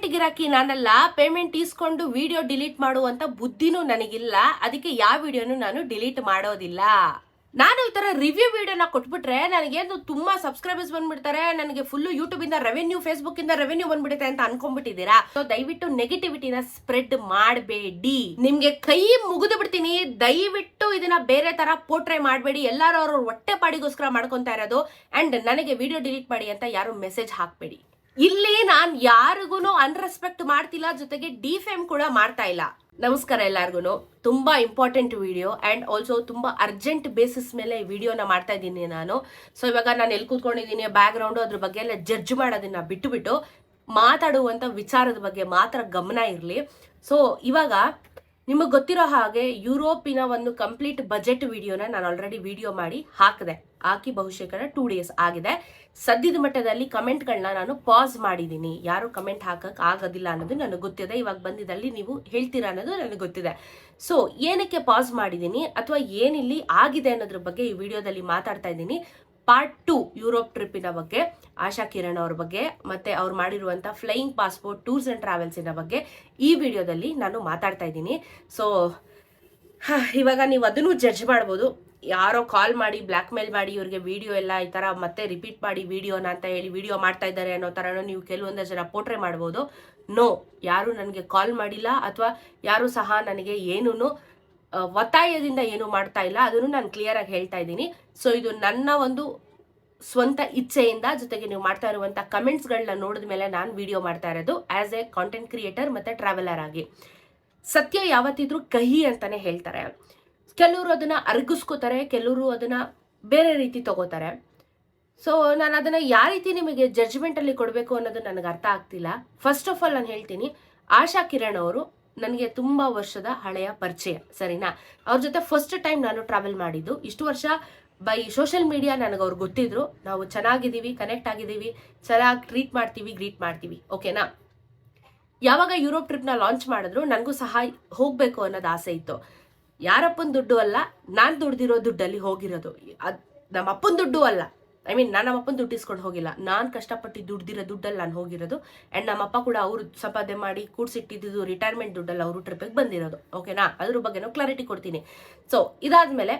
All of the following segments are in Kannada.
ಪೇಮೆಂಟ್ ಗಿರಾಕಿ ನಾನಲ್ಲ ಪೇಮೆಂಟ್ ಇಸ್ಕೊಂಡು ವಿಡಿಯೋ ಡಿಲೀಟ್ ಮಾಡುವಂತ ಬುದ್ಧಿನೂ ನನಗಿಲ್ಲ. ಅದಕ್ಕೆ ಯಾವ ವಿಡಿಯೋನು ನಾನು ಡಿಲೀಟ್ ಮಾಡೋದಿಲ್ಲ. ನಾನು ಈ ತರ ರಿವ್ಯೂ ವಿಡಿಯೋನ ಕೊಟ್ಬಿಟ್ರೆ ನನಗೇನು ತುಂಬಾ ಸಬ್ಸ್ಕ್ರೈಬರ್ಸ್ ಬಂದ್ಬಿಡ್ತಾರೆ, ನನಗೆ ಫುಲ್ ಯೂಟ್ಯೂಬ್ ಇಂದ ರೆವೆನ್ಯೂ ಫೇಸ್ಬುಕ್ ಇಂದ ರೆವೆನ್ಯೂ ಬಂದ್ಬಿಡುತ್ತೆ ಅಂತ ಅನ್ಕೊಂಡ್ಬಿಟ್ಟಿದ್ದೀರಾ? ಸೊ ದಯವಿಟ್ಟು ನೆಗೆಟಿವಿಟಿನ ಸ್ಪ್ರೆಡ್ ಮಾಡಬೇಡಿ. ನಿಮ್ಗೆ ಕೈ ಮುಗಿದು ಬಿಡ್ತೀನಿ. ದಯವಿಟ್ಟು ಇದನ್ನ ಬೇರೆ ತರ ಪೋಟ್ರೆ ಮಾಡಬೇಡಿ. ಎಲ್ಲರೂ ಅವ್ರ ಹೊಟ್ಟೆ ಪಾಡಿಗೋಸ್ಕರ ಮಾಡ್ಕೊತಾ ಇರೋದು. ಅಂಡ್ ನನಗೆ ವಿಡಿಯೋ ಡಿಲೀಟ್ ಮಾಡಿ ಅಂತ ಯಾರು ಮೆಸೇಜ್ ಹಾಕ್ಬೇಡಿ. ಇಲ್ಲಿ ನಾನು ಯಾರಿಗೂ ಅನ್ರೆಸ್ಪೆಕ್ಟ್ ಮಾಡ್ತಿಲ್ಲ, ಜೊತೆಗೆ ಡಿಫೇಮ್ ಕೂಡ ಮಾಡ್ತಾ ಇಲ್ಲ. ನಮಸ್ಕಾರ ಎಲ್ಲಾರ್ಗು ತುಂಬಾ ಇಂಪಾರ್ಟೆಂಟ್ ವಿಡಿಯೋ ಅಂಡ್ ಆಲ್ಸೋ ತುಂಬಾ ಅರ್ಜೆಂಟ್ ಬೇಸಿಸ್ ಮೇಲೆ ವಿಡಿಯೋನ ಮಾಡ್ತಾ ಇದ್ದೀನಿ ನಾನು. ಸೊ ಇವಾಗ ನಾನು ಎಲ್ಲಿ ಕೂತ್ಕೊಂಡಿದ್ದೀನಿ ಬ್ಯಾಕ್ ಗ್ರೌಂಡ್ ಅದ್ರ ಬಗ್ಗೆ ಎಲ್ಲ ಜಡ್ಜ್ ಮಾಡೋದನ್ನ ಬಿಟ್ಟು ಬಿಟ್ಟು ಮಾತಾಡುವಂತ ವಿಚಾರದ ಬಗ್ಗೆ ಮಾತ್ರ ಗಮನ ಇರಲಿ. ಸೊ ಇವಾಗ ನಿಮಗೆ ಗೊತ್ತಿರೋ ಹಾಗೆ ಯುರೋಪಿನ ಒಂದು ಕಂಪ್ಲೀಟ್ ಬಜೆಟ್ ವಿಡಿಯೋನ ನಾನು ಆಲ್ರೆಡಿ ವಿಡಿಯೋ ಮಾಡಿ ಹಾಕಿದೆ. ಹಾಕಿ ಬಹುಶೇಕರ ಟೂ ಡೇಸ್ ಆಗಿದೆ. ಸದ್ಯದ ಮಟ್ಟದಲ್ಲಿ ಕಮೆಂಟ್ಗಳನ್ನ ನಾನು ಪಾಸ್ ಮಾಡಿದ್ದೀನಿ ಯಾರು ಕಮೆಂಟ್ ಹಾಕಕ್ ಆಗೋದಿಲ್ಲ ಅನ್ನೋದು ನನಗೆ ಗೊತ್ತಿದೆ. ಇವಾಗ ಬಂದಿದ್ದಲ್ಲಿ ನೀವು ಹೇಳ್ತೀರಾ ಅನ್ನೋದು ನನಗೆ ಗೊತ್ತಿದೆ. ಸೊ ಏನಕ್ಕೆ ಪಾಸ್ ಮಾಡಿದ್ದೀನಿ ಅಥವಾ ಏನಿಲ್ಲಿ ಆಗಿದೆ ಅನ್ನೋದ್ರ ಬಗ್ಗೆ ಈ ವಿಡಿಯೋದಲ್ಲಿ ಮಾತಾಡ್ತಾ ಇದ್ದೀನಿ. ಪಾರ್ಟ್ ಟು ಯುರೋಪ್ ಟ್ರಿಪ್ಪಿನ ಬಗ್ಗೆ, ಆಶಾ ಕಿರಣ್ ಅವ್ರ ಬಗ್ಗೆ, ಮತ್ತೆ ಅವ್ರು ಮಾಡಿರುವಂತ ಫ್ಲೈಯಿಂಗ್ ಪಾಸ್ಪೋರ್ಟ್ ಟೂರ್ಸ್ ಅಂಡ್ ಟ್ರಾವೆಲ್ಸಿನ ಬಗ್ಗೆ ಈ ವಿಡಿಯೋದಲ್ಲಿ ನಾನು ಮಾತಾಡ್ತಾ ಇದ್ದೀನಿ. ಸೊ ಇವಾಗ ನೀವು ಅದನ್ನು ಜಡ್ಜ್ ಮಾಡ್ಬೋದು. ಯಾರೋ ಕಾಲ್ ಮಾಡಿ ಬ್ಲ್ಯಾಕ್ ಮೇಲ್ ಮಾಡಿ, ಇವ್ರಿಗೆ ವಿಡಿಯೋ ಎಲ್ಲ ಈ ಥರ ಮತ್ತೆ ರಿಪೀಟ್ ಮಾಡಿ ವಿಡಿಯೋನ ಅಂತ ಹೇಳಿ ವಿಡಿಯೋ ಮಾಡ್ತಾ ಇದ್ದಾರೆ ಅನ್ನೋ ಥರನೂ ನೀವು ಕೆಲವೊಂದು ಜನ ಪೋಟ್ರೆ ಮಾಡ್ಬೋದು. ನೋ ಯಾರು ನನಗೆ ಕಾಲ್ ಮಾಡಿಲ್ಲ, ಅಥವಾ ಯಾರು ಸಹ ನನಗೆ ಏನೂ ಒತ್ತಾಯದಿಂದ ಏನು ಮಾಡ್ತಾ ಇಲ್ಲ. ಅದನ್ನು ನಾನು ಕ್ಲಿಯರ್ ಆಗಿ ಹೇಳ್ತಾ ಇದ್ದೀನಿ. ಸೊ ಇದು ನನ್ನ ಒಂದು ಸ್ವಂತ ಇಚ್ಛೆಯಿಂದ ಜೊತೆಗೆ ನೀವು ಮಾಡ್ತಾ ಇರುವಂತ ಕಮೆಂಟ್ಸ್ಗಳನ್ನ ನೋಡಿದ ಮೇಲೆ ನಾನು ವಿಡಿಯೋ ಮಾಡ್ತಾ ಇರೋದು ಆ್ಯಸ್ ಎ ಕಾಂಟೆಂಟ್ ಕ್ರಿಯೇಟರ್ ಮತ್ತೆ ಟ್ರಾವೆಲರ್ ಆಗಿ. ಸತ್ಯ ಯಾವತ್ತಿದ್ರೂ ಕಹಿ ಅಂತಾನೆ ಹೇಳ್ತಾರೆ. ಕೆಲವರು ಅದನ್ನ ಅರಗಿಸ್ಕೋತಾರೆ, ಕೆಲವರು ಅದನ್ನ ಬೇರೆ ರೀತಿ ತಗೋತಾರೆ. ಸೊ ನಾನು ಅದನ್ನ ಯಾವ ರೀತಿ ನಿಮಗೆ ಜಡ್ಜ್ಮೆಂಟಲ್ಲಿ ಕೊಡಬೇಕು ಅನ್ನೋದು ನನಗೆ ಅರ್ಥ ಆಗ್ತಿಲ್ಲ. ಫಸ್ಟ್ ಆಫ್ ಆಲ್ ನಾನು ಹೇಳ್ತೀನಿ, ಆಶಾ ಕಿರಣ್ ಅವರು ನನಗೆ ತುಂಬ ವರ್ಷದ ಹಳೆಯ ಪರಿಚಯ, ಸರಿನಾ? ಅವ್ರ ಜೊತೆ ಫಸ್ಟ್ ಟೈಮ್ ನಾನು ಟ್ರಾವೆಲ್ ಮಾಡಿದ್ದು. ಇಷ್ಟು ವರ್ಷ ಬೈ ಸೋಷಿಯಲ್ ಮೀಡಿಯಾ ನನಗೆ ಅವ್ರು ಗೊತ್ತಿದ್ರು. ನಾವು ಚೆನ್ನಾಗಿದ್ದೀವಿ ಕನೆಕ್ಟ್ ಆಗಿದ್ದೀವಿ, ಚೆನ್ನಾಗಿ ಟ್ರೀಟ್ ಮಾಡ್ತೀವಿ ಗ್ರೀಟ್ ಮಾಡ್ತೀವಿ. ಓಕೆನಾ ಯಾವಾಗ ಯುರೋಪ್ ಟ್ರಿಪ್ನ ಲಾಂಚ್ ಮಾಡಿದ್ರು ನನಗೂ ಸಹ ಹೋಗಬೇಕು ಅನ್ನೋದು ಆಸೆ ಇತ್ತು. ಯಾರಪ್ಪನ ದುಡ್ಡು ಅಲ್ಲ, ನಾನು ದುಡ್ದಿರೋ ದುಡ್ಡಲ್ಲಿ ಹೋಗಿರೋದು. ಅದು ನಮ್ಮ ದುಡ್ಡು ಅಲ್ಲ. ಐ ಮೀನ್ ನಾನು ನಮ್ಮಪ್ಪನ ದುಡ್ಡು ಇಸ್ಕೊಂಡು ಹೋಗಿಲ್ಲ. ನಾನು ಕಷ್ಟಪಟ್ಟು ದುಡ್ದಿರೋ ದುಡ್ಡಲ್ಲಿ ನಾನು ಹೋಗಿರೋದು. ಆ್ಯಂಡ್ ನಮ್ಮಪ್ಪ ಕೂಡ ಅವರು ಸಂಪಾದನೆ ಮಾಡಿ ಕೂಡಿಸಿಟ್ಟಿದ್ದು ರಿಟೈರ್ಮೆಂಟ್ ದುಡ್ಡಲ್ಲಿ ಅವರು ಟ್ರಿಪ್ಪಿಗೆ ಬಂದಿರೋದು. ಓಕೆನಾ ಅದ್ರ ಬಗ್ಗೆನೂ ಕ್ಲಾರಿಟಿ ಕೊಡ್ತೀನಿ. ಸೊ ಇದಾದ್ಮೇಲೆ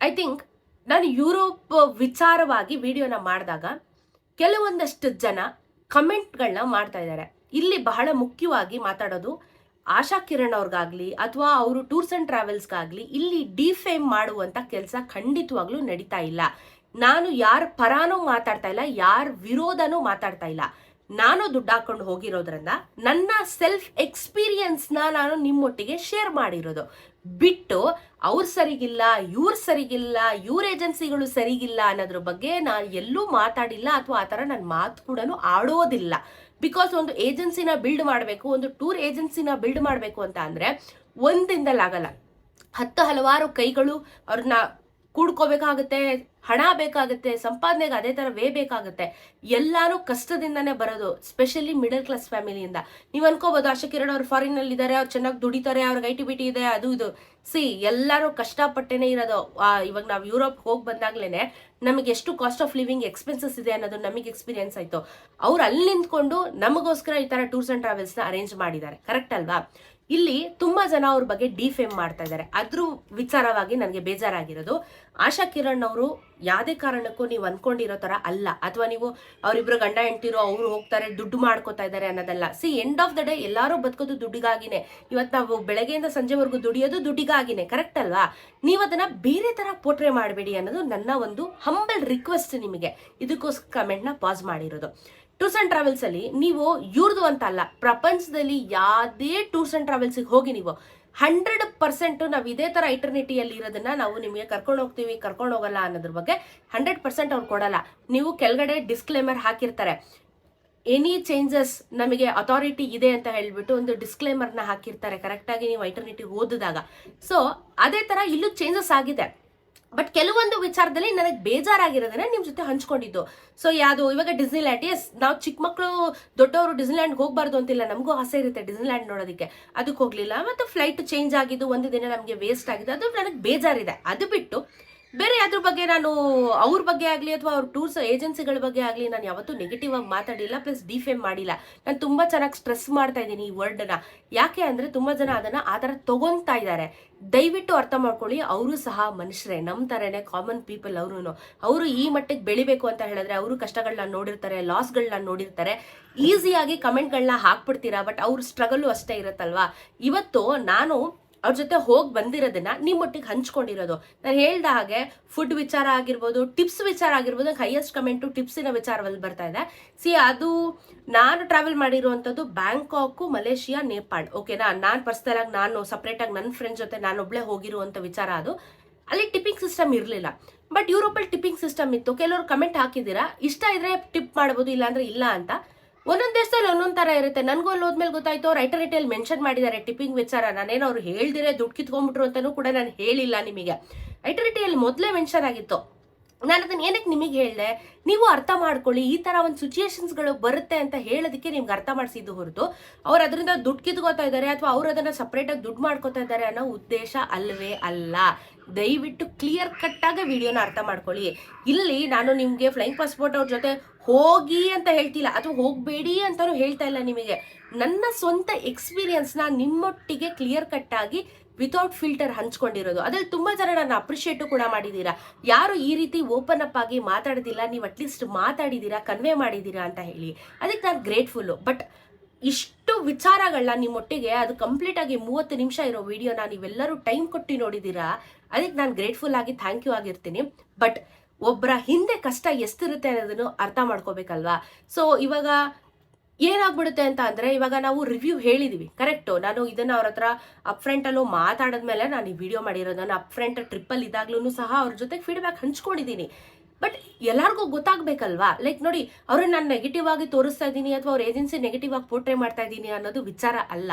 ಐ ಥಿಂಕ್ ನಾನು ಯುರೋಪ್ ವಿಚಾರವಾಗಿ ವಿಡಿಯೋನ ಮಾಡಿದಾಗ ಕೆಲವೊಂದಷ್ಟು ಜನ ಕಮೆಂಟ್ಗಳನ್ನ ಮಾಡ್ತಾ ಇದ್ದಾರೆ ಇಲ್ಲಿ ಬಹಳ ಮುಖ್ಯವಾಗಿ ಮಾತಾಡೋದು ಆಶಾ ಕಿರಣ್ ಅವ್ರಿಗಾಗ್ಲಿ ಅಥವಾ ಅವರು ಟೂರ್ಸ್ ಅಂಡ್ ಟ್ರಾವೆಲ್ಸ್ಗಾಗ್ಲಿ ಇಲ್ಲಿ ಡಿಫೇಮ್ ಮಾಡುವಂತ ಕೆಲಸ ಖಂಡಿತವಾಗ್ಲೂ ನಡೀತಾ ಇಲ್ಲ. ನಾನು ಯಾರ ಪರಾನೂ ಮಾತಾಡ್ತಾ ಇಲ್ಲ, ಯಾರ ವಿರೋಧನೂ ಮಾತಾಡ್ತಾ ಇಲ್ಲ. ನಾನು ದುಡ್ಡು ಹಾಕೊಂಡು ಹೋಗಿರೋದ್ರಿಂದ ನನ್ನ ಸೆಲ್ಫ್ ಎಕ್ಸ್ಪೀರಿಯನ್ಸ್ನ ನಾನು ನಿಮ್ಮೊಟ್ಟಿಗೆ ಶೇರ್ ಮಾಡಿರೋದು. ಬಿಟ್ಟು ಅವ್ರು ಸರಿಗಿಲ್ಲ, ಇವ್ರು ಸರಿಗಿಲ್ಲ, ಇವ್ರ ಏಜೆನ್ಸಿಗಳು ಸರಿಗಿಲ್ಲ ಅನ್ನೋದ್ರ ಬಗ್ಗೆ ನಾನು ಎಲ್ಲೂ ಮಾತಾಡಿಲ್ಲ ಅಥವಾ ಆ ಥರ ನನ್ನ ಮಾತು ಕೂಡ ಆಡೋದಿಲ್ಲ. ಬಿಕಾಸ್ ಒಂದು ಏಜೆನ್ಸಿನ ಬಿಲ್ಡ್ ಮಾಡಬೇಕು, ಒಂದು ಟೂರ್ ಏಜೆನ್ಸಿನ ಬಿಲ್ಡ್ ಮಾಡಬೇಕು ಅಂತ ಅಂದರೆ ಒಂದಿಂದಲಾಗಲ್ಲ ಹತ್ತು ಹಲವಾರು ಕೈಗಳು ಅವ್ರನ್ನ ಕೂಡ್ಕೋಬೇಕಾಗುತ್ತೆ ಹಣ ಬೇಕಾಗುತ್ತೆ, ಸಂಪಾದನೆಗೆ ಅದೇ ತರ ವೇ ಬೇಕಾಗುತ್ತೆ. ಎಲ್ಲರೂ ಕಷ್ಟದಿಂದನೇ ಬರೋದು ಸ್ಪೆಷಲಿ ಮಿಡಲ್ ಕ್ಲಾಸ್ ಫ್ಯಾಮಿಲಿಯಿಂದ ನೀವು ಅನ್ಕೋಬಹುದು ಆಶಾ ಕಿರಣ್ ಅವ್ರು ಫಾರಿನ್ ಅಲ್ಲಿ ಇದ್ದಾರೆ ಅವ್ರು ಚೆನ್ನಾಗಿ ದುಡಿತಾರೆ, ಅವ್ರಿಗೆ ಐ ಟಿ ಬಿ ಇದೆ, ಅದು ಇದು. ಸಿ ಎಲ್ಲರೂ ಕಷ್ಟಪಟ್ಟೇನೆ ಇರೋದು. ಇವಾಗ ನಾವು ಯುರೋಪ್ ಹೋಗಿ ಬಂದಾಗ್ಲೇ ನಮಗೆ ಎಷ್ಟು ಕಾಸ್ಟ್ ಆಫ್ ಲಿವಿಂಗ್ ಎಕ್ಸ್ಪೆನ್ಸಸ್ ಇದೆ ಅನ್ನೋದು ನಮಗೆ ಎಕ್ಸ್ಪೀರಿಯನ್ಸ್ ಆಯಿತು. ಅವ್ರು ಅಲ್ಲಿ ನಿಂತ್ಕೊಂಡು ನಮಗೋಸ್ಕರ ಈ ತರ ಟೂರ್ಸ್ ಅಂಡ್ ಟ್ರಾವೆಲ್ಸ್ನ ಅರೇಂಜ್ ಮಾಡಿದ್ದಾರೆ. ಕರೆಕ್ಟ್ ಅಲ್ವಾ? ಇಲ್ಲಿ ತುಂಬಾ ಜನ ಅವ್ರ ಬಗ್ಗೆ ಡಿಫೇಮ್ ಮಾಡ್ತಾ ಇದ್ದಾರೆ. ಅದ್ರ ವಿಚಾರವಾಗಿ ನನಗೆ ಬೇಜಾರಾಗಿರೋದು, ಆಶಾ ಕಿರಣ್ ಅವರು ಯಾವುದೇ ಕಾರಣಕ್ಕೂ ನೀವು ಅನ್ಕೊಂಡಿರೋ ತರ ಅಲ್ಲ. ಅಥವಾ ನೀವು ಅವರಿಬ್ರು ಗಂಡ ಹೆಂಡ್ತಿರೋ, ಅವ್ರು ಹೋಗ್ತಾರೆ, ದುಡ್ಡು ಮಾಡ್ಕೋತಾ ಇದ್ದಾರೆ ಅನ್ನೋದಲ್ಲ. See end of the day ಎಲ್ಲರೂ ಬದುಕೋದು ದುಡ್ಡಿಗಾಗಿನೇ. ಇವತ್ತು ನಾವು ಬೆಳಗ್ಗೆಯಿಂದ ಸಂಜೆವರೆಗೂ ದುಡಿಯೋದು ದುಡ್ಡಿಗಾಗಿನೇ. ಕರೆಕ್ಟ್ ಅಲ್ವಾ? ನೀವು ಅದನ್ನ ಬೇರೆ ತರ ಪೋಟ್ರೆ ಮಾಡಬೇಡಿ ಅನ್ನೋದು ನನ್ನ ಒಂದು ಹಂಬಲ್ ರಿಕ್ವೆಸ್ಟ್ ನಿಮಗೆ. ಇದಕ್ಕೋಸ್ಕರ ಕಮೆಂಟ್ನ ಪಾಸ್ ಮಾಡಿರೋದು. ಟೂರ್ಸ್ ಅಂಡ್ ಟ್ರಾವೆಲ್ಸ್ ಅಲ್ಲಿ ನೀವು ಇವ್ರದ್ದು ಅಂತ ಅಲ್ಲ, ಪ್ರಪಂಚದಲ್ಲಿ ಯಾವುದೇ ಟೂರ್ಸ್ ಅಂಡ್ ಟ್ರಾವೆಲ್ಸ್ಗೆ ಹೋಗಿ ನೀವು ಹಂಡ್ರೆಡ್ ಪರ್ಸೆಂಟ್ ನಾವು ಇದೇ ತರ ಇಟರ್ನಿಟಿಯಲ್ಲಿ ಇರೋದನ್ನ ನಾವು ನಿಮಗೆ ಕರ್ಕೊಂಡು ಹೋಗ್ತೀವಿ, ಕರ್ಕೊಂಡು ಹೋಗಲ್ಲ ಅನ್ನೋದ್ರ ಬಗ್ಗೆ ಹಂಡ್ರೆಡ್ ಪರ್ಸೆಂಟ್ ಅವ್ರು ಕೊಡಲ್ಲ. ನೀವು ಕೆಳಗಡೆ ಡಿಸ್ಕ್ಲೇಮರ್ ಹಾಕಿರ್ತಾರೆ. ಎನಿ ಚೇಂಜಸ್ ನಮಗೆ ಅಥಾರಿಟಿ ಇದೆ ಅಂತ ಹೇಳಿಬಿಟ್ಟು ಒಂದು ಡಿಸ್ಕ್ಲೇಮರ್ನ ಹಾಕಿರ್ತಾರೆ. ಕರೆಕ್ಟಾಗಿ ನೀವು ಐಟರ್ನಿಟಿ ಓದಿದಾಗ ಸೊ ಅದೇ ತರ ಇಲ್ಲೂ ಚೇಂಜಸ್ ಆಗಿದೆ. ಬಟ್ ಕೆಲವೊಂದು ವಿಚಾರದಲ್ಲಿ ನನಗೆ ಬೇಜಾರಾಗಿರೋದನ್ನ ನಿಮ್ಮ ಜೊತೆ ಹಂಚ್ಕೊಂಡಿದ್ದು. ಸೊ ಯಾವುದು, ಇವಾಗ ಡಿಸ್ನಿಲ್ಯಾಂಡ್ ಎಸ್ ನಾವು ಚಿಕ್ಕ ಮಕ್ಕಳು ದೊಡ್ಡವರು ಡಿಸ್ನಿಲ್ಯಾಂಡ್ ಹೋಗ್ಬಾರ್ದು ಅಂತಿಲ್ಲ. ನಮಗೂ ಆಸೆ ಇರುತ್ತೆ ಡಿಸ್ನಿಲ್ಯಾಂಡ್ ನೋಡೋದಕ್ಕೆ. ಅದಕ್ಕೆ ಹೋಗ್ಲಿಲ್ಲ ಮತ್ತು ಫ್ಲೈಟ್ ಚೇಂಜ್ ಆಗಿದ್ದು, ಒಂದು ದಿನ ನಮಗೆ ವೇಸ್ಟ್ ಆಗಿದೆ ಅದು ನನಗೆ ಬೇಜಾರಿದೆ. ಅದು ಬಿಟ್ಟು ಬೇರೆ ಅದ್ರ ಬಗ್ಗೆ ನಾನು ಅವ್ರ ಬಗ್ಗೆ ಆಗಲಿ ಅಥವಾ ಅವ್ರ ಟೂರ್ಸ್ ಏಜೆನ್ಸಿಗಳ ಬಗ್ಗೆ ಆಗಲಿ ನಾನು ಯಾವತ್ತೂ ನೆಗೆಟಿವ್ ಆಗಿ ಮಾತಾಡಿಲ್ಲ ಪ್ಲಸ್ ಡಿಫೇಮ್ ಮಾಡಿಲ್ಲ. ನಾನು ತುಂಬ ಚೆನ್ನಾಗಿ ಸ್ಟ್ರೆಸ್ ಮಾಡ್ತಾ ಇದ್ದೀನಿ ಈ ವರ್ಡನ್ನು ಯಾಕೆ ಅಂದರೆ ತುಂಬ ಜನ ಅದನ್ನು ಆ ಥರ ತಗೊಂತಾ ಇದ್ದಾರೆ. ದಯವಿಟ್ಟು ಅರ್ಥ ಮಾಡ್ಕೊಳ್ಳಿ, ಅವರು ಸಹ ಮನುಷ್ಯರೇ ನಮ್ಮ ಥರನೇ ಕಾಮನ್ ಪೀಪಲ್ ಅವರು ಅವರು ಈ ಮಟ್ಟಕ್ಕೆ ಬೆಳಿಬೇಕು ಅಂತ ಹೇಳಿದ್ರೆ ಅವರು ಕಷ್ಟಗಳನ್ನ ನೋಡಿರ್ತಾರೆ ಲಾಸ್ಗಳನ್ನ ನೋಡಿರ್ತಾರೆ. ಈಸಿಯಾಗಿ ಕಮೆಂಟ್ಗಳನ್ನ ಹಾಕ್ಬಿಡ್ತೀರಾ ಬಟ್ ಅವ್ರ ಸ್ಟ್ರಗಲ್ಲು ಅಷ್ಟೇ ಇರುತ್ತಲ್ವಾ? ಇವತ್ತು ನಾನು ಅವ್ರ ಜೊತೆ ಹೋಗಿ ಬಂದಿರೋದನ್ನ ನಿಮ್ಮೊಟ್ಟಿಗೆ ಹಂಚ್ಕೊಂಡಿರೋದು. ನಾನು ಹೇಳ್ದ ಹಾಗೆ ಫುಡ್ ವಿಚಾರ ಆಗಿರ್ಬೋದು ಟಿಪ್ಸ್ ವಿಚಾರ ಆಗಿರ್ಬೋದು ಹೈಯೆಸ್ಟ್ ಕಮೆಂಟು ಟಿಪ್ಸಿನ ವಿಚಾರದಲ್ಲಿ ಬರ್ತಾ ಇದೆ. ಸಿ ಅದು ನಾನು ಟ್ರಾವೆಲ್ ಮಾಡಿರುವಂಥದ್ದು ಬ್ಯಾಂಕಾಕು ಮಲೇಷಿಯಾ ನೇಪಾಳ್ ಓಕೆನಾ ನಾನು ಪರ್ಸನಲ್ ಆಗಿ ನಾನು ಸಪ್ರೇಟಾಗಿ ನನ್ನ ಫ್ರೆಂಡ್ ಜೊತೆ ನಾನೊಬ್ಳೆ ಹೋಗಿರುವಂಥ ವಿಚಾರ ಅದು. ಅಲ್ಲಿ ಟಿಪ್ಪಿಂಗ್ ಸಿಸ್ಟಮ್ ಇರಲಿಲ್ಲ. ಬಟ್ ಯುರೋಪಲ್ಲಿ ಟಿಪ್ಪಿಂಗ್ ಸಿಸ್ಟಮ್ ಇತ್ತು. ಕೆಲವರು ಕಮೆಂಟ್ ಹಾಕಿದ್ದೀರಾ? ಇಷ್ಟ ಇದ್ರೆ ಟಿಪ್ ಮಾಡ್ಬೋದು, ಇಲ್ಲಾಂದ್ರೆ ಇಲ್ಲ ಅಂತ. ಒಂದೊಂದು ದೇಶದಲ್ಲಿ ಒಂದೊಂದು ಥರ ಇರುತ್ತೆ. ನನಗೂ ಅಲ್ಲಿ ಹೋದ್ಮೇಲೆ ಗೊತ್ತಾಯ್ತು ರೈಟರ್ ರಿಟೇಲ್ ಮೆನ್ಷನ್ ಮಾಡಿದ್ದಾರೆ ಟಿಪ್ಪಿಂಗ್ ವಿಚಾರ. ನಾನೇನು ಅವ್ರು ಹೇಳ್ದಿರೆ ದುಡ್ಡು ಕಿತ್ಕೊಂಡ್ಬಿಟ್ರು ಅಂತಲೂ ಕೂಡ ನಾನು ಹೇಳಿಲ್ಲ ನಿಮಗೆ. ರೈಟರ್ ರಿಟೇಲ್ ಮೊದಲೇ ಮೆನ್ಷನ್ ಆಗಿತ್ತು. ನಾನು ಅದನ್ನ ಏನಕ್ಕೆ ನಿಮಗೆ ಹೇಳಿದೆ? ನೀವು ಅರ್ಥ ಮಾಡ್ಕೊಳ್ಳಿ, ಈ ತರ ಒಂದು ಸಿಚುಯೇಷನ್ಸ್ಗಳು ಬರುತ್ತೆ ಅಂತ ಹೇಳೋದಕ್ಕೆ ನಿಮ್ಗೆ ಅರ್ಥ ಮಾಡಿಸಿದ್ದು ಹೊರತು. ಅವ್ರು ಅದರಿಂದ ದುಡ್ಡು ಕಿತ್ಕೋತಾ ಇದ್ದಾರೆ ಅಥವಾ ಅವ್ರು ಅದನ್ನ ಸಪ್ರೇಟಾಗಿ ದುಡ್ಡು ಮಾಡ್ಕೋತಾ ಇದ್ದಾರೆ ಅನ್ನೋ ಉದ್ದೇಶ ಅಲ್ವೇ ಅಲ್ಲ. ದಯವಿಟ್ಟು ಕ್ಲಿಯರ್ ಕಟ್ಟಾಗಿ ವಿಡಿಯೋನ ಅರ್ಥ ಮಾಡ್ಕೊಳ್ಳಿ. ಇಲ್ಲಿ ನಾನು ನಿಮಗೆ ಫ್ಲೈಂಗ್ ಪಾಸ್ಪೋರ್ಟ್ ಅವ್ರ ಜೊತೆ ಹೋಗಿ ಅಂತ ಹೇಳ್ತಿಲ್ಲ. ಅಥವಾ ಹೋಗಬೇಡಿ ಅಂತಾನು ಹೇಳ್ತಾ ಇಲ್ಲ ನಿಮಗೆ. ನನ್ನ ಸ್ವಂತ ಎಕ್ಸ್ಪೀರಿಯನ್ಸ್ನ ನಿಮ್ಮೊಟ್ಟಿಗೆ ಕ್ಲಿಯರ್ ಕಟ್ ಆಗಿ ವಿತೌಟ್ ಫಿಲ್ಟರ್ ಹಂಚ್ಕೊಂಡಿರೋದು. ಅದ್ರಲ್ಲಿ ತುಂಬಾ ಜನ ನನ್ನ ಅಪ್ರಿಷಿಯೇಟು ಕೂಡ ಮಾಡಿದ್ದೀರಾ ಯಾರು ಈ ರೀತಿ ಓಪನ್ ಅಪ್ ಆಗಿ ಮಾತಾಡೋದಿಲ್ಲ, ನೀವು ಅಟ್ಲೀಸ್ಟ್ ಮಾತಾಡಿದ್ದೀರಾ ಕನ್ವೆ ಮಾಡಿದ್ದೀರಾ ಅಂತ ಹೇಳಿ. ಅದಕ್ಕೆ ನಾನು ಗ್ರೇಟ್ಫುಲ್ಲು ಬಟ್ ಇಷ್ಟು ವಿಚಾರಗಳನ್ನ ನಿಮ್ಮೊಟ್ಟಿಗೆ ಅದು ಕಂಪ್ಲೀಟ್ ಆಗಿ ಮೂವತ್ತು ನಿಮಿಷ ಇರೋ ವಿಡಿಯೋನ ನೀವೆಲ್ಲರೂ ಟೈಮ್ ಕೊಟ್ಟು ನೋಡಿದ್ದೀರಾ ಅದಕ್ಕೆ ನಾನು ಗ್ರೇಟ್ಫುಲ್ ಆಗಿ ಥ್ಯಾಂಕ್ ಯು ಆಗಿರ್ತೀನಿ. ಬಟ್ ಒಬ್ಬರ ಹಿಂದೆ ಕಷ್ಟ ಎಷ್ಟಿರುತ್ತೆ ಅನ್ನೋದನ್ನು ಅರ್ಥ ಮಾಡ್ಕೋಬೇಕಲ್ವಾ? ಸೊ ಇವಾಗ ಏನಾಗ್ಬಿಡುತ್ತೆ ಅಂತ ಅಂದರೆ, ಇವಾಗ ನಾವು ರಿವ್ಯೂ ಹೇಳಿದೀವಿ ಕರೆಕ್ಟು ನಾನು ಇದನ್ನು ಅವ್ರ ಹತ್ರ ಅಪ್ ಫ್ರಂಟ್ ಅಲ್ಲೂ ಮಾತಾಡಿದ್ಮೇಲೆ ನಾನು ಈ ವಿಡಿಯೋ ಮಾಡಿರೋದು, ನಾನು ಅಪ್ ಫ್ರಂಟ್ ಟ್ರಿಪ್ಪಲ್ಲಿ ಇದಾಗ್ಲೂ ಸಹ ಅವ್ರ ಜೊತೆಗೆ ಫೀಡ್ಬ್ಯಾಕ್ ಹಂಚ್ಕೊಂಡಿದ್ದೀನಿ ಬಟ್ ಎಲ್ಲರಿಗೂ ಗೊತ್ತಾಗಬೇಕಲ್ವಾ? ಲೈಕ್ ನೋಡಿ, ಅವ್ರನ್ನ ನಾನು ನೆಗೆಟಿವ್ ಆಗಿ ತೋರಿಸ್ತಾ ಇದ್ದೀನಿ ಅಥವಾ ಅವ್ರ ಏಜೆನ್ಸಿ ನೆಗೆಟಿವ್ ಆಗಿ ಪೋರ್ಟ್ರೇ ಮಾಡ್ತಾ ಇದ್ದೀನಿ ಅನ್ನೋದು ವಿಚಾರ ಅಲ್ಲ.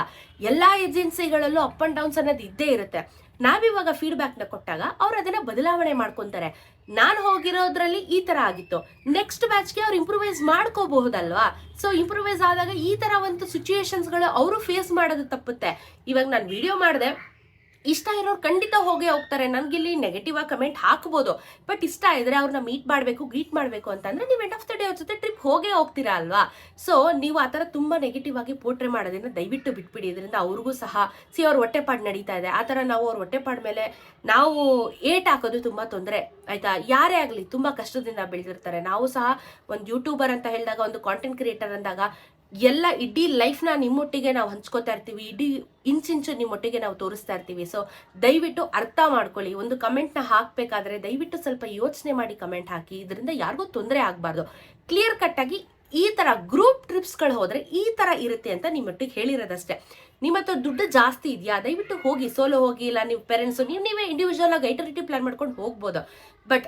ಎಲ್ಲ ಏಜೆನ್ಸಿಗಳಲ್ಲೂ ಅಪ್ ಆ್ಯಂಡ್ ಡೌನ್ಸ್ ಅನ್ನೋದು ಇದ್ದೇ ಇರುತ್ತೆ. ನಾವಿವಾಗ ಫೀಡ್ಬ್ಯಾಕ್ನ ಕೊಟ್ಟಾಗ ಅವ್ರು ಅದನ್ನ ಬದಲಾವಣೆ ಮಾಡ್ಕೊಂತಾರೆ. ನಾನು ಹೋಗಿರೋದ್ರಲ್ಲಿ ಈ ತರ ಆಗಿತ್ತು. ನೆಕ್ಸ್ಟ್ ಬ್ಯಾಚ್ಗೆ ಅವ್ರು ಇಂಪ್ರೂವೈಸ್ ಮಾಡ್ಕೋಬಹುದಲ್ವಾ? ಸೊ ಇಂಪ್ರೂವೈಸ್ ಆದಾಗ ಈ ಥರ ಒಂದು ಸಿಚುಯೇಷನ್ಸ್ಗಳು ಅವರು ಫೇಸ್ ಮಾಡೋದು ತಪ್ಪುತ್ತೆ. ಇವಾಗ ನಾನು ವಿಡಿಯೋ ಮಾಡಿದೆ. ಇಷ್ಟ ಇರೋರು ಖಂಡಿತ ಹೋಗೇ ಹೋಗ್ತಾರೆ. ನನಗಿಲ್ಲಿ ನೆಗೆಟಿವ್ ಆಗಿ ಕಮೆಂಟ್ ಹಾಕ್ಬೋದು. ಬಟ್ ಇಷ್ಟ ಇದ್ರೆ ಅವ್ರನ್ನ ಮೀಟ್ ಮಾಡಬೇಕು ಗ್ರೀಟ್ ಮಾಡಬೇಕು ಅಂತಂದ್ರೆ ನೀವು ಎಂಡ್ ಆಫ್ ದ ಡೇ ಅವ್ರ ಜೊತೆ ಟ್ರಿಪ್ ಹೋಗೇ ಹೋಗ್ತೀರಾ ಅಲ್ವಾ? ಸೊ ನೀವು ಆ ಥರ ತುಂಬ ನೆಗೆಟಿವ್ ಆಗಿ ಪೋಟ್ರೆ ಮಾಡೋದನ್ನ ದಯವಿಟ್ಟು ಬಿಟ್ಬಿಡಿ. ಇದರಿಂದ ಅವ್ರಿಗೂ ಸಹ ಸಿ ಅವ್ರ ಹೊಟ್ಟೆಪಾಡು ನಡೀತಾ ಇದೆ. ಆ ಥರ ನಾವು ಅವ್ರ ಹೊಟ್ಟೆಪಾಡ್ ಮೇಲೆ ನಾವು ಏಟ್ ಹಾಕೋದು ತುಂಬ ತೊಂದರೆ. ಆಯ್ತಾ? ಯಾರೇ ಆಗಲಿ ತುಂಬ ಕಷ್ಟದಿಂದ ಬೆಳೆದಿರ್ತಾರೆ. ನಾವು ಸಹ ಒಂದು ಯೂಟ್ಯೂಬರ್ ಅಂತ ಹೇಳಿದಾಗ, ಒಂದು ಕಾಂಟೆಂಟ್ ಕ್ರಿಯೇಟರ್ ಅಂದಾಗ ಎಲ್ಲ ಇಡೀ ಲೈಫ್ನ ನಿಮ್ಮೊಟ್ಟಿಗೆ ನಾವು ಹಂಚ್ಕೋತಾ ಇರ್ತೀವಿ, ಇಡೀ ಇಂಚಿಂಚು ನಿಮ್ಮೊಟ್ಟಿಗೆ ನಾವು ತೋರಿಸ್ತಾ ಇರ್ತೀವಿ. ಸೊ ದಯವಿಟ್ಟು ಅರ್ಥ ಮಾಡ್ಕೊಳ್ಳಿ. ಒಂದು ಕಮೆಂಟ್ನ ಹಾಕಬೇಕಾದ್ರೆ ದಯವಿಟ್ಟು ಸ್ವಲ್ಪ ಯೋಚನೆ ಮಾಡಿ ಕಮೆಂಟ್ ಹಾಕಿ. ಇದರಿಂದ ಯಾರಿಗೂ ತೊಂದರೆ ಆಗಬಾರ್ದು. ಕ್ಲಿಯರ್ ಕಟ್ ಆಗಿ ಈ ತರ ಗ್ರೂಪ್ ಟ್ರಿಪ್ಸ್ಗಳು ಹೋದರೆ ಈ ತರ ಇರುತ್ತೆ ಅಂತ ನಿಮ್ಮೊಟ್ಟಿಗೆ ಹೇಳಿರೋದಷ್ಟೇ. ನಿಮ್ಮ ಹತ್ರ ದುಡ್ಡು ಜಾಸ್ತಿ ಇದೆಯಾ? ದಯವಿಟ್ಟು ಹೋಗಿ. ಸೋಲೋ ಹೋಗಿ, ಇಲ್ಲ, ನೀವು ಪೇರೆಂಟ್ಸು ನೀವು ನೀವೇ ಇಂಡಿವಿಜುವಲ್ ಆಗಿ ಐಟರಿಟಿ ಪ್ಲಾನ್ ಮಾಡ್ಕೊಂಡು ಹೋಗ್ಬೋದು. ಬಟ್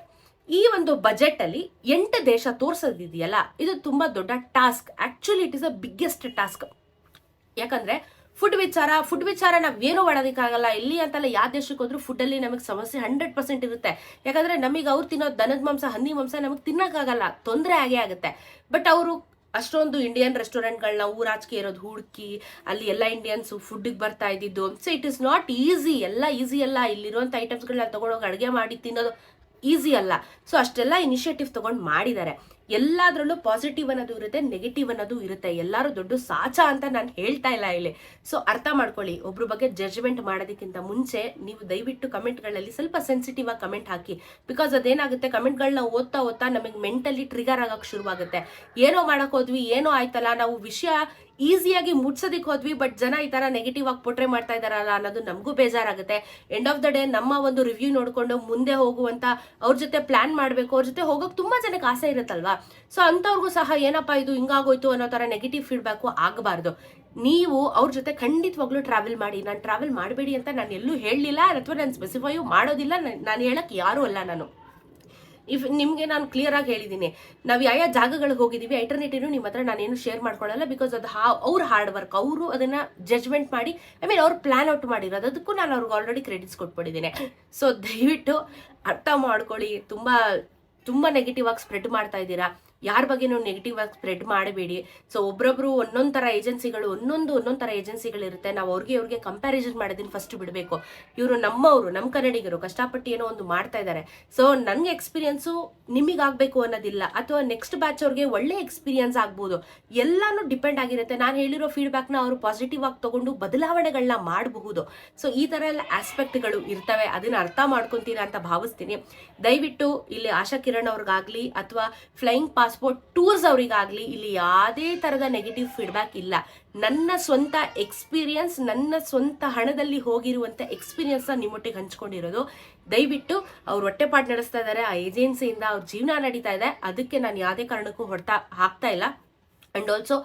ಈ ಒಂದು ಬಜೆಟ್ ಅಲ್ಲಿ ಎಂಟು ದೇಶ ತೋರಿಸೋದಿದೆಯಲ್ಲ, ಇದು ತುಂಬಾ ದೊಡ್ಡ task actually it is a biggest task ಯಾಕಂದ್ರೆ ಫುಡ್ ವಿಚಾರ ಫುಡ್ ವಿಚಾರ ನಾವೇನು ಮಾಡೋದಕ್ಕಾಗಲ್ಲ. ಇಲ್ಲಿ ಅಂತಲ್ಲ ಯಾವ ದೇಶಕ್ಕೆ ಹೋದ್ರೂ ಫುಡ್ಡಲ್ಲಿ ನಮಗೆ ಸಮಸ್ಯೆ ಹಂಡ್ರೆಡ್ ಪರ್ಸೆಂಟ್ ಇರುತ್ತೆ. ಯಾಕಂದ್ರೆ, ನಮಗೆ ಅವ್ರು ತಿನ್ನೋ ದನದ ಮಾಂಸ ಹಂದಿ ಮಾಂಸ ನಮಗೆ ತಿನ್ನೋಕ್ಕಾಗಲ್ಲ. ತೊಂದರೆ ಆಗೇ ಆಗುತ್ತೆ. ಬಟ್ ಅವರು ಅಷ್ಟೊಂದು ಇಂಡಿಯನ್ ರೆಸ್ಟೋರೆಂಟ್ಗಳನ್ನ ಊರಾಚಿಕೆ ಇರೋದು ಹುಡುಕಿ, ಅಲ್ಲಿ ಎಲ್ಲ ಇಂಡಿಯನ್ಸು ಫುಡ್ಡಿಗೆ ಬರ್ತಾ ಇದ್ದಿದ್ದು. So it is not easy ಎಲ್ಲ ಈಸಿ ಅಲ್ಲ. ಇಲ್ಲಿರುವಂಥ ಐಟಮ್ಸ್ಗಳನ್ನ ತಗೊಂಡೋಗಿ ಅಡುಗೆ ಮಾಡಿ ತಿನ್ನೋದು. ಈಸಿ ಅಲ್ಲ. ಸೊ ಅಷ್ಟೆಲ್ಲ ಇನಿಷಿಯೇಟಿವ್ ತಗೊಂಡು ಮಾಡಿದ್ದಾರೆ. ಎಲ್ಲದರಲ್ಲೂ ಪಾಸಿಟಿವ್ ಅನ್ನೋದು ಇರುತ್ತೆ ನೆಗೆಟಿವ್ ಅನ್ನೋದು ಇರುತ್ತೆ. ಎಲ್ಲರೂ ದೊಡ್ಡ ಸಾಚ ಅಂತ ನಾನು ಹೇಳ್ತಾ ಇಲ್ಲ ಇಲ್ಲಿ. ಸೊ ಅರ್ಥ ಮಾಡ್ಕೊಳ್ಳಿ. ಒಬ್ರ ಬಗ್ಗೆ ಜಡ್ಜ್ಮೆಂಟ್ ಮಾಡೋದಕ್ಕಿಂತ ಮುಂಚೆ ನೀವು ದಯವಿಟ್ಟು ಕಮೆಂಟ್ಗಳಲ್ಲಿ ಸ್ವಲ್ಪ ಸೆನ್ಸಿಟಿವ್ ಆಗಿ ಕಮೆಂಟ್ ಹಾಕಿ. ಬಿಕಾಸ್ ಅದೇನಾಗುತ್ತೆ? ಕಮೆಂಟ್ಗಳನ್ನ ಓದ್ತಾ ಓದ್ತಾ ನಮಗೆ ಮೆಂಟಲಿ ಟ್ರಿಗರ್ ಆಗೋಕ್ಕೆ ಶುರುವಾಗುತ್ತೆ. ಏನೋ ಮಾಡೋಕ್ಕೋದ್ವಿ ಏನೋ ಆಯ್ತಲ್ಲ, ನಾವು ವಿಷಯ ಈಸಿಯಾಗಿ ಮುಟ್ಸೋದಕ್ಕೆ ಹೋದ್ವಿ ಬಟ್ ಜನ ಈ ತರ ನೆಗೆಟಿವ್ ಆಗಿ ಪೋಟ್ರೆ ಮಾಡ್ತಾ ಇದಾರಲ್ಲ ಅನ್ನೋದು ನಮಗೂ ಬೇಜಾರಾಗುತ್ತೆ. ಎಂಡ್ ಆಫ್ ದ ಡೇ ನಮ್ಮ ಒಂದು ರಿವ್ಯೂ ನೋಡಿಕೊಂಡು ಮುಂದೆ ಹೋಗುವಂತ ಅವ್ರ ಜೊತೆ ಪ್ಲಾನ್ ಮಾಡಬೇಕು, ಅವ್ರ ಜೊತೆ ಹೋಗೋಕೆ ತುಂಬಾ ಜನಕ್ಕೆ ಆಸೆ ಇರುತ್ತಲ್ವಾ? ಸೊ ಅಂಥವ್ರಿಗೂ ಸಹ ಏನಪ್ಪ ಇದು ಹಿಂಗಾಗೋಯ್ತು ಅನ್ನೋ ತರ ನೆಗೆಟಿವ್ ಫೀಡ್ಬ್ಯಾಕು ಆಗಬಾರ್ದು. ನೀವು ಅವ್ರ ಜೊತೆ ಖಂಡಿತವಾಗ್ಲೂ ಟ್ರಾವೆಲ್ ಮಾಡಿ, ನಾನು ಟ್ರಾವೆಲ್ ಮಾಡಬೇಡಿ ಅಂತ ನಾನು ಎಲ್ಲೂ ಹೇಳಲಿಲ್ಲ, ಅಥವಾ ನಾನು ಸ್ಪೆಸಿಫೈಯು ಮಾಡೋದಿಲ್ಲ, ನಾನು ಹೇಳಕ್ಕೆ ಯಾರೂ ಅಲ್ಲ ನಾನು. ಇಫ್ ನಿಮಗೆ ನಾನು ಕ್ಲಿಯರ್ ಆಗಿ ಹೇಳಿದ್ದೀನಿ ನಾವು ಯಾವ ಯಾವ ಜಾಗಗಳಿಗೆ ಹೋಗಿದ್ದೀವಿ ಐಟರ್ನೇಟಿವ್ ನಿಮ್ಮ ಹತ್ರ ನಾನೇನು ಶೇರ್ ಮಾಡ್ಕೊಳ್ಳಲ್ಲ ಬಿಕಾಸ್ ಅದು ಹಾ, ಅವ್ರ ಹಾರ್ಡ್ ವರ್ಕ್ ಅವರು ಅದನ್ನ ಜಜ್ಮೆಂಟ್ ಮಾಡಿ ಐ ಮೀನ್ ಅವ್ರು ಪ್ಲಾನ್ ಔಟ್ ಮಾಡಿರೋದು, ಅದಕ್ಕೂ ನಾನು ಅವ್ರಿಗೆ ಆಲ್ರೆಡಿ ಕ್ರೆಡಿಟ್ಸ್ ಕೊಟ್ಬಿಟ್ಟಿದ್ದೀನಿ ಸೊ ದಯವಿಟ್ಟು ಅರ್ಥ ಮಾಡ್ಕೊಳ್ಳಿ, ತುಂಬ ತುಂಬ ನೆಗೆಟಿವ್ ಆಗಿ ಸ್ಪ್ರೆಡ್ ಮಾಡ್ತಾ ಇದ್ದೀರಾ. ಯಾರ ಬಗ್ಗೆನೂ ನೆಗೆಟಿವ್ ಆಗಿ ಸ್ಪ್ರೆಡ್ ಮಾಡಬೇಡಿ. ಸೊ ಒಬ್ರೊಬ್ರು ಒಂದೊಂದು ಥರ ಏಜೆನ್ಸಿಗಳು ಒಂದೊಂದು ಒಂದೊಂದು ಥರ ಏಜೆನ್ಸಿಗಳಿರುತ್ತೆ ನಾವು ಅವ್ರಿಗೆ ಅವ್ರಿಗೆ ಕಂಪ್ಯಾರಿಸನ್ ಮಾಡೋದನ್ನ ಫಸ್ಟ್ ಬಿಡಬೇಕು. ಇವರು ನಮ್ಮವರು ನಮ್ಮ ಕನ್ನಡಿಗರು ಕಷ್ಟಪಟ್ಟು ಏನೋ ಒಂದು ಮಾಡ್ತಾ ಇದ್ದಾರೆ ಸೊ ನನಗೆ ಎಕ್ಸ್ಪೀರಿಯನ್ಸು ನಿಮಗಾಗಬೇಕು ಅನ್ನೋದಿಲ್ಲ. ಅಥವಾ ನೆಕ್ಸ್ಟ್ ಬ್ಯಾಚ್ ಅವ್ರಿಗೆ ಒಳ್ಳೆ ಎಕ್ಸ್ಪೀರಿಯನ್ಸ್ ಆಗ್ಬೋದು. ಎಲ್ಲಾನು ಡಿಪೆಂಡ್ ಆಗಿರುತ್ತೆ. ನಾನು ಹೇಳಿರೋ ಫೀಡ್ಬ್ಯಾಕ್ನ ಅವರು ಪಾಸಿಟಿವ್ ಆಗಿ ತಗೊಂಡು ಬದಲಾವಣೆಗಳನ್ನ ಮಾಡಬಹುದು. ಸೊ ಈ ಥರ ಎಲ್ಲ ಆಸ್ಪೆಕ್ಟ್ಗಳು ಇರ್ತವೆ. ಅದನ್ನ ಅರ್ಥ ಮಾಡ್ಕೊತೀರಾ ಅಂತ ಭಾವಿಸ್ತೀನಿ. ದಯವಿಟ್ಟು ಇಲ್ಲಿ ಆಶಾ ಕಿರಣ್ ಅವ್ರಿಗಾಗಲಿ ಅಥವಾ ಫ್ಲೈಯಿಂಗ್ ಪಾಸ್ಪೋರ್ಟ್ ಟೂರ್ಸ್ ಅವರಿಗಾಗಲಿ ಇಲ್ಲಿ ಯಾವುದೇ ಥರದ ನೆಗೆಟಿವ್ ಫೀಡ್ಬ್ಯಾಕ್ ಇಲ್ಲ. ನನ್ನ ಸ್ವಂತ ಎಕ್ಸ್ಪೀರಿಯನ್ಸ್ ನನ್ನ ಸ್ವಂತ ಹಣದಲ್ಲಿ ಹೋಗಿರುವಂಥ ಎಕ್ಸ್ಪೀರಿಯನ್ಸ್ನ ನಿಮ್ಮೊಟ್ಟಿಗೆ ಹಂಚ್ಕೊಂಡಿರೋದು. ದಯವಿಟ್ಟು ಅವ್ರು ಹೊಟ್ಟೆಪಾಟ್ ನಡೆಸ್ತಾ ಇದ್ದಾರೆ ಆ ಏಜೆನ್ಸಿಯಿಂದ ಅವ್ರ ಜೀವನ ನಡೀತಾ ಇದೆ. ಅದಕ್ಕೆ ನಾನು ಯಾವುದೇ ಕಾರಣಕ್ಕೂ ಹೊಡ್ತಾ ಹಾಕ್ತಾ ಇಲ್ಲ. ಅಂಡ್ ಆಲ್ಸೋ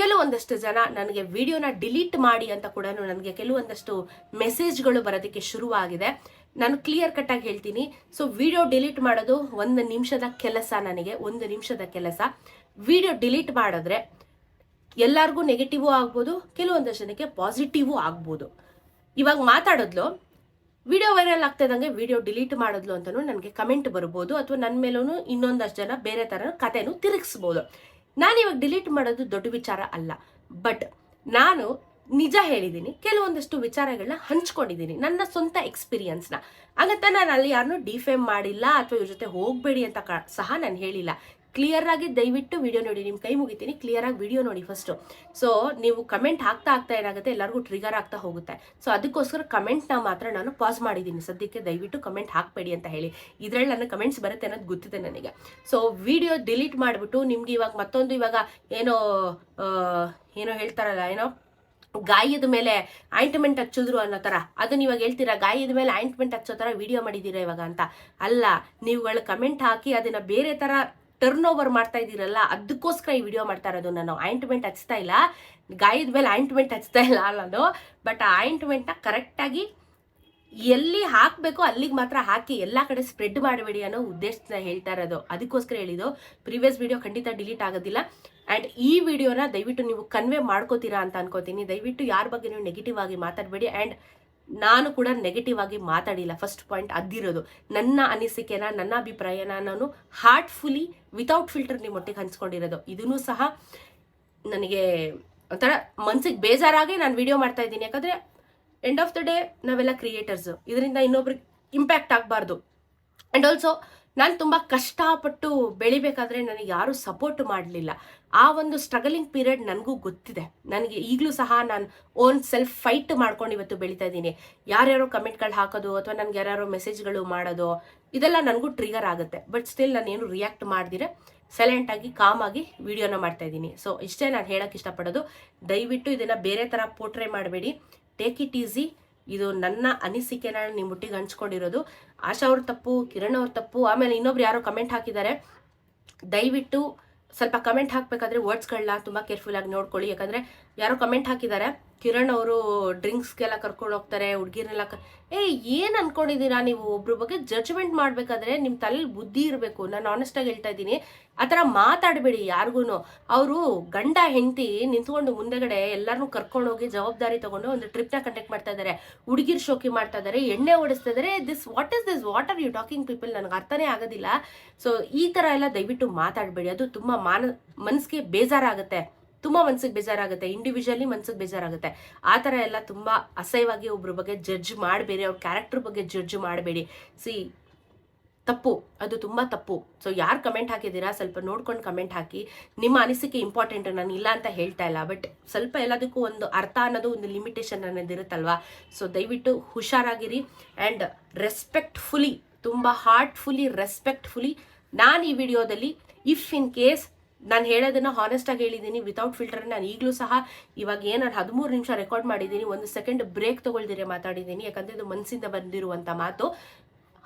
ಕೆಲವೊಂದಷ್ಟು ಜನ ನನಗೆ ವಿಡಿಯೋನ ಡಿಲೀಟ್ ಮಾಡಿ ಅಂತ ಕೂಡ ನನಗೆ ಕೆಲವೊಂದಷ್ಟು ಮೆಸೇಜ್ಗಳು ಬರೋದಕ್ಕೆ ಶುರುವಾಗಿದೆ. ನಾನು ಕ್ಲಿಯರ್ ಕಟ್ ಆಗಿ ಹೇಳ್ತೀನಿ. ಸೊ ವಿಡಿಯೋ ಡಿಲೀಟ್ ಮಾಡೋದು ಒಂದು ನಿಮಿಷದ ಕೆಲಸ ನನಗೆ, ಒಂದು ನಿಮಿಷದ ಕೆಲಸ. ವಿಡಿಯೋ ಡಿಲೀಟ್ ಮಾಡಿದ್ರೆ ಎಲ್ಲರಿಗೂ ನೆಗೆಟಿವ್ ಆಗ್ಬೋದು, ಕೆಲವೊಂದಷ್ಟು ಜನಕ್ಕೆ ಪಾಸಿಟಿವ್ ಆಗ್ಬೋದು. ಇವಾಗ ಮಾತಾಡೋದ್ಲು ವಿಡಿಯೋ ವೈರಲ್ ಆಗ್ತಾ ಇದ್ದಂಗೆ ವಿಡಿಯೋ ಡಿಲೀಟ್ ಮಾಡಿದ್ಲು ಅಂತಲೂ ನನಗೆ ಕಮೆಂಟ್ ಬರ್ಬೋದು, ಅಥವಾ ನನ್ನ ಮೇಲೂ ಇನ್ನೊಂದಷ್ಟು ಜನ ಬೇರೆ ಥರ ಕಥೆನೂ ತಿರುಗಿಸ್ಬೋದು. ನಾನು ಇವಾಗ ಡಿಲೀಟ್ ಮಾಡೋದು ದೊಡ್ಡ ವಿಚಾರ ಅಲ್ಲ ಬಟ್ ನಾನು ನಿಜ ಹೇಳಿದ್ದೀನಿ, ಕೆಲವೊಂದಷ್ಟು ವಿಚಾರಗಳನ್ನ ಹಂಚ್ಕೊಂಡಿದ್ದೀನಿ. ನನ್ನ ಸ್ವಂತ ಎಕ್ಸ್ಪೀರಿಯನ್ಸ್ನ ಹಂಗಂತ ನಾನು ಅಲ್ಲಿ ಯಾರನ್ನೂ ಡಿಫೇಮ್ ಮಾಡಿಲ್ಲ ಅಥವಾ ಇವ್ರ ಜೊತೆ ಹೋಗಬೇಡಿ ಅಂತ ಸಹ ನಾನು ಹೇಳಿಲ್ಲ. ಕ್ಲಿಯರ್ ಆಗಿ ದಯವಿಟ್ಟು ವಿಡಿಯೋ ನೋಡಿ ನಿಮ್ಮ ಕೈ ಮುಗಿತೀನಿ ಕ್ಲಿಯರ್ ಆಗಿ ವಿಡಿಯೋ ನೋಡಿ ಫಸ್ಟು ಸೊ ನೀವು ಕಮೆಂಟ್ ಹಾಕ್ತಾ ಆಗ್ತಾ ಏನಾಗುತ್ತೆ, ಎಲ್ಲರಿಗೂ ಟ್ರಿಗರ್ ಆಗ್ತಾ ಹೋಗುತ್ತೆ. ಸೊ ಅದಕ್ಕೋಸ್ಕರ ಕಮೆಂಟ್ನ ಮಾತ್ರ ನಾನು ಪಾಸ್ ಮಾಡಿದ್ದೀನಿ. ಸದ್ಯಕ್ಕೆ ದಯವಿಟ್ಟು ಕಮೆಂಟ್ ಹಾಕಬೇಡಿ ಅಂತ ಹೇಳಿ. ಇದರಲ್ಲಿ ನನ್ನ ಕಮೆಂಟ್ಸ್ ಬರುತ್ತೆ ಅನ್ನೋದು ಗೊತ್ತಿದೆ ನನಗೆ. ಸೊ ವಿಡಿಯೋ ಡಿಲೀಟ್ ಮಾಡಿಬಿಟ್ಟು ನಿಮ್ಗೆ ಇವಾಗ ಮತ್ತೊಂದು ಇವಾಗ ಏನೋ ಏನೋ ಹೇಳ್ತಾರಲ್ಲ, ಏನೋ ಗಾಯದ ಮೇಲೆ ಆಯಿಂಟ್ಮೆಂಟ್ ಹಚ್ಚಿದ್ರು ಅನ್ನೋ ಥರ ಅದನ್ನ ಇವಾಗ ಹೇಳ್ತೀರಾ? ಗಾಯದ ಮೇಲೆ ಆಯಿಂಟ್ಮೆಂಟ್ ಹಚ್ಚೋ ಥರ ವಿಡಿಯೋ ಮಾಡಿದ್ದೀರಾ ಇವಾಗ ಅಂತ? ಅಲ್ಲ, ನೀವುಗಳು ಕಮೆಂಟ್ ಹಾಕಿ ಅದನ್ನ ಬೇರೆ ಥರ ಟರ್ನ್ ಓವರ್ ಮಾಡ್ತಾ ಇದ್ದೀರಲ್ಲ, ಅದಕ್ಕೋಸ್ಕರ ಈ ವಿಡಿಯೋ ಮಾಡ್ತಾ ಇರೋದು. ನಾನು ಆಯಿಂಟ್ಮೆಂಟ್ ಹಚ್ತಾ ಇಲ್ಲ. ಗಾಯದ ಮೇಲೆ ಆಯಿಂಟ್ಮೆಂಟ್ ಹಚ್ತಾ ಇಲ್ಲ ಅನ್ನೋದು. ಬಟ್ ಆ ಆಯಿಂಟ್ಮೆಂಟ್ನ ಕರೆಕ್ಟಾಗಿ ಎಲ್ಲಿ ಹಾಕಬೇಕು ಅಲ್ಲಿಗೆ ಮಾತ್ರ ಹಾಕಿ ಎಲ್ಲ ಕಡೆ ಸ್ಪ್ರೆಡ್ ಮಾಡಬೇಡಿ ಅನ್ನೋ ಉದ್ದೇಶನ ಹೇಳ್ತಾ ಇರೋದು. ಅದಕ್ಕೋಸ್ಕರ ಹೇಳಿದ್ದು ಪ್ರೀವಿಯಸ್ ವಿಡಿಯೋ ಖಂಡಿತ ಡಿಲೀಟ್ ಆಗೋದಿಲ್ಲ. ಆ್ಯಂಡ್ ಈ ವಿಡಿಯೋನ ದಯವಿಟ್ಟು ನೀವು ಕನ್ವೆ ಮಾಡ್ಕೋತೀರಾ ಅಂತ ಅನ್ಕೋತೀನಿ. ದಯವಿಟ್ಟು ಯಾರ ಬಗ್ಗೆ ನೀವು ನೆಗೆಟಿವ್ ಆಗಿ ಮಾತಾಡಬೇಡಿ ಆ್ಯಂಡ್ ನಾನು ಕೂಡ ನೆಗೆಟಿವ್ ಆಗಿ ಮಾತಾಡಿಲ್ಲ. ಫಸ್ಟ್ ಪಾಯಿಂಟ್ ಅದಿರೋದು. ನನ್ನ ಅನಿಸಿಕೆನ, ನನ್ನ ಅಭಿಪ್ರಾಯನ ನಾನು ಹಾರ್ಟ್ಫುಲಿ ವಿತೌಟ್ ಫಿಲ್ಟರ್ ನಿಮ್ಮ ಒಟ್ಟಿಗೆ ಹಂಚ್ಕೊಂಡಿರೋದು. ಇದನ್ನು ಸಹ ನನಗೆ ಒಂಥರ ಮನ್ಸಿಗೆ ಬೇಜಾರಾಗಿ ನಾನು ವಿಡಿಯೋ ಮಾಡ್ತಾ ಇದ್ದೀನಿ. ಯಾಕಂದರೆ ಎಂಡ್ ಆಫ್ ದ ಡೇ ನಾವೆಲ್ಲ ಕ್ರಿಯೇಟರ್ಸ್ ಇದರಿಂದ ಇನ್ನೊಬ್ರಿಗೆ ಇಂಪ್ಯಾಕ್ಟ್ ಆಗಬಾರ್ದು. ಆ್ಯಂಡ್ ಆಲ್ಸೋ ನಾನು ತುಂಬ ಕಷ್ಟಪಟ್ಟು ಬೆಳಿಬೇಕಾದ್ರೆ ನನಗೆ ಯಾರೂ ಸಪೋರ್ಟ್ ಮಾಡಲಿಲ್ಲ. ಆ ಒಂದು ಸ್ಟ್ರಗಲಿಂಗ್ ಪೀರಿಯಡ್ ನನಗೂ ಗೊತ್ತಿದೆ. ನನಗೆ ಈಗಲೂ ಸಹ ನಾನು ಓನ್ ಸೆಲ್ಫ್ ಫೈಟ್ ಮಾಡ್ಕೊಂಡು ಇವತ್ತು ಬೆಳೀತಾ ಇದ್ದೀನಿ. ಯಾರ್ಯಾರೋ ಕಮೆಂಟ್ಗಳು ಹಾಕೋದು ಅಥವಾ ನನಗೆ ಯಾರ್ಯಾರು ಮೆಸೇಜ್ಗಳು ಮಾಡೋದು, ಇದೆಲ್ಲ ನನಗೂ ಟ್ರಿಗರ್ ಆಗುತ್ತೆ. ಬಟ್ ಸ್ಟಿಲ್ ನಾನು ಏನು ರಿಯಾಕ್ಟ್ ಆಗಿ ಸೈಲೆಂಟಾಗಿ ಕಾಮಾಗಿ ವಿಡಿಯೋನ ಮಾಡ್ತಾ ಇದ್ದೀನಿ. ಸೊ ಇಷ್ಟೇ ನಾನು ಹೇಳಕ್ಕೆ ಇಷ್ಟಪಡೋದು. ದಯವಿಟ್ಟು ಇದನ್ನು ಬೇರೆ ಥರ ಪೋಟ್ರೆ ಮಾಡಬೇಡಿ. ಟೇಕ್ ಇಟ್ ಈಸಿ ಇದು ನನ್ನ ಅನಿಸಿಕೆನ ನಿಮ್ಮ ಹುಟ್ಟಿಗೆ ಹಂಚ್ಕೊಂಡಿರೋದು. ಆಶಾ ಅವ್ರ ತಪ್ಪು, ಕಿರಣ್ ಅವ್ರ ತಪ್ಪು, ಆಮೇಲೆ ಇನ್ನೊಬ್ರು ಯಾರೋ ಕಮೆಂಟ್ ಹಾಕಿದ್ದಾರೆ. ದಯವಿಟ್ಟು ಸ್ವಲ್ಪ ಕಮೆಂಟ್ ಹಾಕಬೇಕಾದ್ರೆ ವರ್ಡ್ಸ್ಗಳನ್ನ ತುಂಬ ಕೇರ್ಫುಲ್ಲಾಗಿ ನೋಡ್ಕೊಳ್ಳಿ. ಯಾಕಂದರೆ ಯಾರೋ ಕಮೆಂಟ್ ಹಾಕಿದ್ದಾರೆ. ಕಿರಣ್ ಅವರು ಡ್ರಿಂಕ್ಸ್ಗೆಲ್ಲ ಕರ್ಕೊಂಡು ಹೋಗ್ತಾರೆ, ಹುಡುಗಿರ್ನೆಲ್ಲ ಕ ಏ ಏನು ಅನ್ಕೊಂಡಿದ್ದೀರಾ ನೀವು? ಒಬ್ರ ಬಗ್ಗೆ ಜಡ್ಜ್ಮೆಂಟ್ ಮಾಡಬೇಕಾದ್ರೆ ನಿಮ್ಮ ತಲೆಯಲ್ಲಿ ಬುದ್ಧಿ ಇರಬೇಕು. ನಾನು ಆನೆಸ್ಟಾಗಿ ಹೇಳ್ತಾ ಇದ್ದೀನಿ. ಆ ಥರ ಮಾತಾಡಬೇಡಿ ಯಾರಿಗೂ ಅವರು ಗಂಡ, ಹೆಂಡತಿ ನಿಂತ್ಕೊಂಡು ಮುಂದೆಗಡೆ ಎಲ್ಲರನ್ನೂ ಕರ್ಕೊಂಡು ಹೋಗಿ ಜವಾಬ್ದಾರಿ ತಗೊಂಡು ಒಂದು ಟ್ರಿಪ್ನ ಕಂಡಕ್ಟ್ ಮಾಡ್ತಾ ಇದ್ದಾರೆ. ಹುಡುಗಿರ್ ಶೋಕಿ ಮಾಡ್ತಾ ಇದ್ದಾರೆ, ಎಣ್ಣೆ ಓಡಿಸ್ತಾ ಇದ್ದಾರೆ. This what is this what are you talking people ನನಗೆ ಅರ್ಥನೇ ಆಗೋದಿಲ್ಲ. ಸೊ ಈ ಥರ ಎಲ್ಲ ದಯವಿಟ್ಟು ಮಾತಾಡಬೇಡಿ. ಅದು ತುಂಬ ಮಾನ ಮನಸ್ಸಿಗೆ ಬೇಜಾರಾಗುತ್ತೆ. ತುಂಬ ಮನ್ಸಿಗೆ ಬೇಜಾರಾಗುತ್ತೆ ಇಂಡಿವಿಜುವಲಿ ಮನ್ಸಿಗೆ ಬೇಜಾರಾಗುತ್ತೆ. ಆ ಥರ ಎಲ್ಲ ತುಂಬ ಅಸಹ್ಯವಾಗಿ ಒಬ್ರ ಬಗ್ಗೆ ಜಡ್ಜ್ ಮಾಡಬೇಡಿ, ಅವ್ರ ಕ್ಯಾರೆಕ್ಟರ್ ಬಗ್ಗೆ ಜಡ್ಜ್ ಮಾಡಬೇಡಿ. ಸಿ ತಪ್ಪು, ಅದು ತುಂಬ ತಪ್ಪು. ಸೊ ಯಾರು ಕಮೆಂಟ್ ಹಾಕಿದ್ದೀರಾ, ಸ್ವಲ್ಪ ನೋಡ್ಕೊಂಡು ಕಮೆಂಟ್ ಹಾಕಿ. ನಿಮ್ಮ ಅನಿಸಿಕೆ ಇಂಪಾರ್ಟೆಂಟ್ ನಾನು ಇಲ್ಲ ಅಂತ ಹೇಳ್ತಾ ಇಲ್ಲ ಬಟ್ ಸ್ವಲ್ಪ ಎಲ್ಲದಕ್ಕೂ ಒಂದು ಅರ್ಥ ಅನ್ನೋದು ಒಂದು ಲಿಮಿಟೇಷನ್ ಅನ್ನೋದು ಇರುತ್ತಲ್ವಾ? ಸೊ ದಯವಿಟ್ಟು ಹುಷಾರಾಗಿರಿ ಆ್ಯಂಡ್ ರೆಸ್ಪೆಕ್ಟ್ಫುಲಿ ತುಂಬ ಹಾರ್ಟ್ಫುಲಿ ರೆಸ್ಪೆಕ್ಟ್ಫುಲಿ ನಾನು ಈ ವಿಡಿಯೋದಲ್ಲಿ ಇಫ್ ಇನ್ ಕೇಸ್ ನಾನು ಹೇಳೋದನ್ನ ಹಾನೆಸ್ಟಾಗಿ ಹೇಳಿದ್ದೀನಿ ವಿತೌಟ್ ಫಿಲ್ಟರ್ ನಾನು ಈಗಲೂ ಸಹ ಇವಾಗ ಏನು ಹದಿಮೂರು ನಿಮಿಷ ರೆಕಾರ್ಡ್ ಮಾಡಿದ್ದೀನಿ ಒಂದು ಸೆಕೆಂಡ್ ಬ್ರೇಕ್ ತೊಗೊಳ್ದಿರೆ ಮಾತಾಡಿದ್ದೀನಿ ಯಾಕಂದರೆ ಇದು ಮನಸ್ಸಿಂದ ಬಂದಿರುವಂಥ ಮಾತು.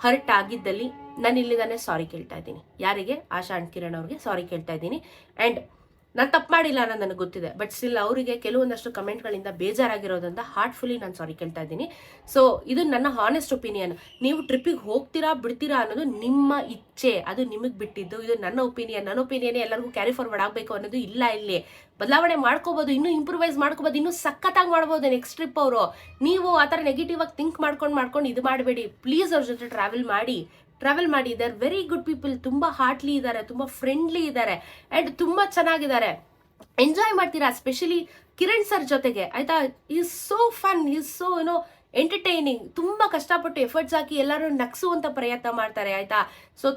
ಹರ್ಟ್ ಆಗಿದ್ದಲ್ಲಿ ನಾನು ಇಲ್ಲಿಂದಾನೆ ಸಾರಿ ಕೇಳ್ತಾ ಇದ್ದೀನಿ. ಯಾರಿಗೆ? ಆಶಾ ಅಂಡ್ ಕಿರಣ್ ಅವ್ರಿಗೆ ಸಾರಿ ಕೇಳ್ತಾ ಇದ್ದೀನಿ. ಆ್ಯಂಡ್ ನಾನು ತಪ್ಪು ಮಾಡಿಲ್ಲ ಅನ್ನೋ ನನಗೆ ಗೊತ್ತಿದೆ. ಬಟ್ ಸ್ಟಿಲ್ ಅವರಿಗೆ ಕೆಲವೊಂದಷ್ಟು ಕಮೆಂಟ್ಗಳಿಂದ ಬೇಜಾರಾಗಿರೋದ್ರಿಂದ ಹಾರ್ಟ್ಫುಲ್ಲಿ ನಾನು ಸಾರಿ ಕೇಳ್ತಾ ಇದ್ದೀನಿ. ಸೊ ಇದು ನನ್ನ ಹಾನೆಸ್ಟ್ ಒಪಿನಿಯನ್ ನೀವು ಟ್ರಿಪ್ಪಿಗೆ ಹೋಗ್ತೀರಾ, ಬಿಡ್ತೀರಾ ಅನ್ನೋದು ನಿಮ್ಮ ಇಚ್ಛೆ. ಅದು ನಿಮಗೆ ಬಿಟ್ಟಿದ್ದು, ಇದು ನನ್ನ ಒಪಿನಿಯನ್ ನನ್ನ ಒಪಿನಿಯನ್ ಎಲ್ಲರಿಗೂ ಕ್ಯಾರಿ ಫಾರ್ವರ್ಡ್ ಆಗಬೇಕು ಅನ್ನೋದು ಇಲ್ಲ ಇಲ್ಲಿ. ಬದಲಾವಣೆ ಮಾಡ್ಕೋಬೋದು, ಇನ್ನೂ ಇಂಪ್ರೂವೈಸ್ ಮಾಡ್ಕೋಬೋದು, ಇನ್ನೂ ಸಖತ್ತಾಗಿ ಮಾಡ್ಬೋದು ನೆಕ್ಸ್ಟ್ ಟ್ರಿಪ್ ಅವರು. ನೀವು ಆ ಥರ ನೆಗೆಟಿವ್ ಆಗಿ ಥಿಂಕ್ ಮಾಡ್ಕೊಂಡು ಮಾಡ್ಕೊಂಡು ಇದು ಮಾಡಬೇಡಿ. ಪ್ಲೀಸ್ ಅವ್ರ ಜೊತೆ ಟ್ರಾವೆಲ್ ಮಾಡಿ. ಟ್ರಾವೆಲ್ ಮಾಡಿದ್ದಾರೆ ವೆರಿ ಗುಡ್ ಪೀಪಲ್ ತುಂಬ ಹಾರ್ಟ್ಲಿ ಇದ್ದಾರೆ, ತುಂಬ ಫ್ರೆಂಡ್ಲಿ ಇದ್ದಾರೆ ಆ್ಯಂಡ್ ತುಂಬ ಚೆನ್ನಾಗಿದ್ದಾರೆ. ಎಂಜಾಯ್ ಮಾಡ್ತೀರಾ ಸ್ಪೆಷಲಿ ಕಿರಣ್ ಸರ್ ಜೊತೆಗೆ, ಆಯ್ತಾ? Is so fun is so ಏನೋ ಎಂಟರ್ಟೈನಿಂಗ್ ತುಂಬ ಕಷ್ಟಪಟ್ಟು ಎಫರ್ಟ್ಸ್ ಹಾಕಿ ಎಲ್ಲರೂ ನಗ್ಸುವಂಥ ಪ್ರಯತ್ನ ಮಾಡ್ತಾರೆ, ಆಯ್ತಾ? So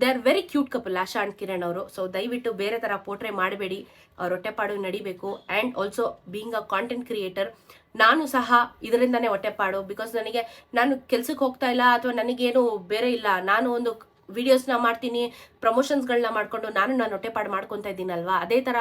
they are very cute couple Asha and Kiran ಅವರು. ಸೊ ದಯವಿಟ್ಟು ಬೇರೆ ಥರ ಪೋಟ್ರೆ ಮಾಡಬೇಡಿ. ಅವ್ರ ಹೊಟ್ಟೆಪಾಡು ನಡಿಬೇಕು. And also being a content creator ನಾನು ಸಹ ಇದರಿಂದನೇ ಹೊಟ್ಟೆಪಾಡು ಬಿಕಾಸ್ ನನಗೆ, ನಾನು ಕೆಲ್ಸಕ್ಕೆ ಹೋಗ್ತಾ ಇಲ್ಲ ಅಥವಾ ನನಗೇನು ಬೇರೆ ಇಲ್ಲ. ನಾನು ಒಂದು ವಿಡಿಯೋಸ್ನ ಮಾಡ್ತೀನಿ ಪ್ರಮೋಷನ್ಸ್ಗಳನ್ನ ಮಾಡ್ಕೊಂಡು ನಾನು ನಾನು ಹೊಟ್ಟೆಪಾಡು ಮಾಡ್ಕೊತಾ ಇದ್ದೀನಲ್ವಾ? ಅದೇ ಥರ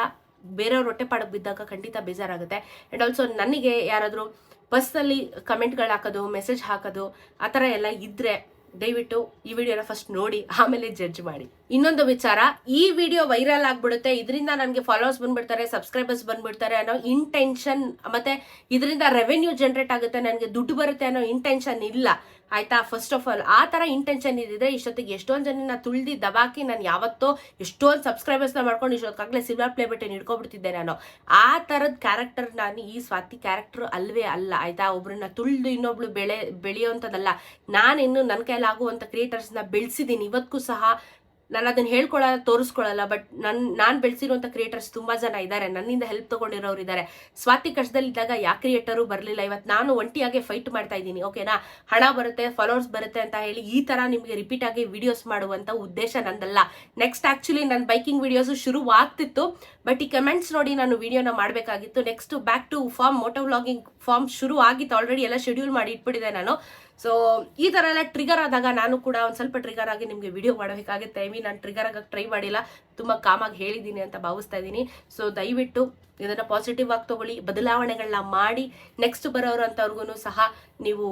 ಬೇರೆಯವ್ರ ಹೊಟ್ಟೆಪಾಡಕ್ಕೆ ಬಿದ್ದಾಗ ಖಂಡಿತ ಬೇಜಾರಾಗುತ್ತೆ. ಆ್ಯಂಡ್ ಆಲ್ಸೋ ನನಗೆ ಯಾರಾದರೂ ಬಸ್ಸಲ್ಲಿ ಕಮೆಂಟ್ಗಳು ಹಾಕೋದು ಮೆಸೇಜ್ ಹಾಕೋದು, ಆ ಥರ ಎಲ್ಲ ಇದ್ದರೆ ದಯವಿಟ್ಟು ಈ ವಿಡಿಯೋನ ಫಸ್ಟ್ ನೋಡಿ, ಆಮೇಲೆ ಜಡ್ಜ್ ಮಾಡಿ. ಇನ್ನೊಂದು ವಿಚಾರ, ಈ ವಿಡಿಯೋ ವೈರಲ್ ಆಗ್ಬಿಡುತ್ತೆ, ಇದರಿಂದ ನನಗೆ ಫಾಲೋವರ್ಸ್ ಬಂದ್ಬಿಡ್ತಾರೆ ಸಬ್ಸ್ಕ್ರೈಬರ್ಸ್ ಬಂದ್ಬಿಡ್ತಾರೆ ಅನ್ನೋ ಇಂಟೆನ್ಷನ್ ಮತ್ತೆ ಇದರಿಂದ ರೆವೆನ್ಯೂ ಜನರೇಟ್ ಆಗುತ್ತೆ, ನನಗೆ ದುಡ್ಡು ಬರುತ್ತೆ ಅನ್ನೋ ಇಂಟೆನ್ಷನ್ ಇಲ್ಲ. ಆಯ್ತಾ? ಫಸ್ಟ್ ಆಫ್ ಆಲ್ ಆ ಥರ ಇಂಟೆನ್ಷನ್ ಇದ್ದಿದ್ರೆ ಇಷ್ಟೊತ್ತಿಗೆ ಎಷ್ಟೊಂದು ಜನನ ತುಳ್ದಿ ದಬಾಕಿ ನಾನು ಯಾವತ್ತೋ ಎಷ್ಟೊಂದು ಸಬ್ಸ್ಕ್ರೈಬರ್ಸ್ನ ಮಾಡ್ಕೊಂಡು ಇಷ್ಟೊತ್ತಾಗಲೇ ಸಿಲ್ವರ್ ಪ್ಲೇ ಬಟನ್ ಹಿಡ್ಕೊಬಿಡ್ತಿದ್ದೆ ನಾನು. ಆ ಥರದ ಕ್ಯಾರೆಕ್ಟರ್ ನಾನು ಈ ಸ್ವಾತಿ ಕ್ಯಾರೆಕ್ಟರ್ ಅಲ್ವೇ ಅಲ್ಲ, ಆಯ್ತಾ? ಒಬ್ಬರನ್ನ ತುಳಿದು ಇನ್ನೊಬ್ಳು ಬೆಳೆ ನಾನು ಇನ್ನು ನನ್ನ ಕೈಲಾಗುವಂಥ ಕ್ರಿಯೇಟರ್ಸ್ನ ಬೆಳೆಸಿದ್ದೀನಿ ಇವತ್ತಿಗೂ ಸಹ ನಾನು ಅದನ್ನ ಹೇಳ್ಕೊಳ್ಳಲ್ಲ ತೋರಿಸ್ಕೊಳ್ಳಲ್ಲ ಬಟ್ ನನ್ನ ನಾನು ಬೆಳೆಸಿರುವಂಥ ಕ್ರಿಯೇಟರ್ಸ್ ತುಂಬಾ ಜನ ಇದ್ದಾರೆ ನನ್ನಿಂದ ಹೆಲ್ಪ್ ತಗೊಂಡಿರೋರು ಇದ್ದಾರೆ ಸ್ವಾತಿ ಕಷ್ಟದಲ್ಲಿದ್ದಾಗ ಯಾವ ಕ್ರಿಯೇಟರು ಬರಲಿಲ್ಲ. ಇವತ್ತು ನಾನು ಒಂಟಿಯಾಗೆ ಫೈಟ್ ಮಾಡ್ತಾ ಇದ್ದೀನಿ ಓಕೆನಾ ಹಣ ಬರುತ್ತೆ ಫಾಲೋವರ್ಸ್ ಬರುತ್ತೆ ಅಂತ ಹೇಳಿ ಈ ತರ ನಿಮಗೆ ರಿಪೀಟ್ ಆಗಿ ವಿಡಿಯೋಸ್ ಮಾಡುವಂತ ಉದ್ದೇಶ ನಂದಲ್ಲ. ನೆಕ್ಸ್ಟ್ ಆಕ್ಚುಲಿ ನನ್ನ ಬೈಕಿಂಗ್ ವಿಡಿಯೋಸ್ ಶುರುವಾಗ್ತಿತ್ತು ಬಟ್ ಈ ಕಮೆಂಟ್ಸ್ ನೋಡಿ ನಾನು ವಿಡಿಯೋನ ಮಾಡಬೇಕಾಗಿತ್ತು. Next back to form moto vlogging form ಶುರು ಆಗಿತ್ತು ಆಲ್ರೆಡಿ ಎಲ್ಲ ಶೆಡ್ಯೂಲ್ ಮಾಡಿ ಇಟ್ಬಿಟ್ಟಿದೆ ನಾನು. ಸೊ ಈ ಥರ ಎಲ್ಲ ಟ್ರಿಗರ್ ಆದಾಗ ನಾನು ಕೂಡ ಒಂದು ಸ್ವಲ್ಪ ಟ್ರಿಗರ್ ಆಗಿ ನಿಮಗೆ ವಿಡಿಯೋ ಮಾಡಬೇಕಾಗುತ್ತೆ. ಐ ಮೀನ್ ನಾನು ಟ್ರಿಗರ್ ಆಗಕ್ಕೆ ಟ್ರೈ ಮಾಡಿಲ್ಲ. ತುಂಬ ಕಾಮಾಗಿ ಹೇಳಿದ್ದೀನಿ ಅಂತ ಭಾವಿಸ್ತಾ ಇದ್ದೀನಿ. ಸೊ ದಯವಿಟ್ಟು ಇದನ್ನು ಪಾಸಿಟಿವ್ ಆಗಿ ತಗೊಳ್ಳಿ. ಬದಲಾವಣೆಗಳನ್ನ ಮಾಡಿ. ನೆಕ್ಸ್ಟ್ ಬರೋರು ಅಂತವ್ರಿಗೂ ಸಹ ನೀವು